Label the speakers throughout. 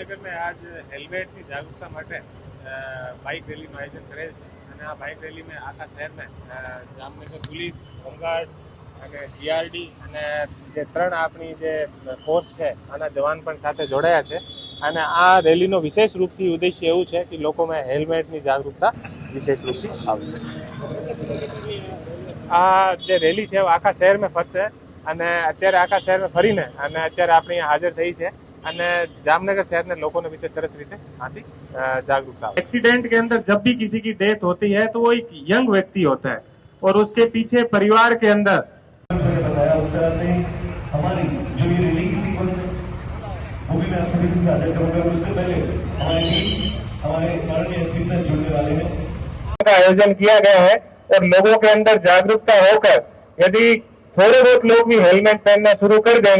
Speaker 1: જામનગરને આજ હેલ્મેટની જાગૃતતા માટે બાઇક રેલીનું આયોજન કરેલ છે. અને આ બાઇક રેલીમાં આખા શહેરમાં જામનગર પોલીસ, હોમગાર્ડ અને જીઆરડી અને જે ત્રણ આપણી જે ફોર્સ છે, આના જવાન પણ સાથે જોડાયા છે. અને આ રેલીનો વિશેષ રૂપથી ઉદ્દેશ્ય એવું છે કે લોકોમાં હેલ્મેટની જાગૃતતા વિશેષ રૂપથી આવશે આ જે રેલી છે, આખા શહેરમાં ફરશે. અને અત્યારે આખા શહેરમાં ફરીને, અને અત્યારે આપણે હાજર થઈ છે. અને जामनगर शहर में लोगों ने बीच सरस रीते आती जागरूकता एक्सीडेंट के अंदर जब भी किसी की डेथ होती है तो वो एक यंग व्यक्ति होता है और उसके पीछे परिवार के अंदर
Speaker 2: मैंने बताया उस तरह से हमारी जो ये रैली की सीक्वेंस है वो भी मैं आप सभी से साझा करूँगा और उससे पहले हमारे टीम हमारे माननीय एसपी सर जुड़ने वाले हैं
Speaker 1: का आयोजन किया गया है और लोगों के अंदर जागरूकता होकर यदि थोड़े बहुत लोग भी हेलमेट पहनना शुरू कर देंगे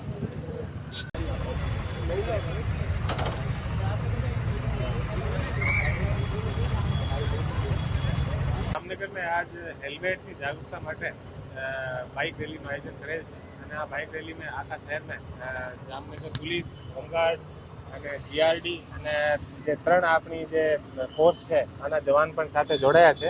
Speaker 1: કોર્પોરેટરને આજ હેલ્મેટની જાગૃતતા માટે બાઇક રેલીનું આયોજન કરેલ છે. અને આ બાઇક રેલીમાં આખા શહેરમાં જામનગર પોલીસ, હોમગાર્ડ અને જીઆરડી અને જે ત્રણ આપણી જે ફોર્સ છે, આના જવાન પણ સાથે જોડાયા છે.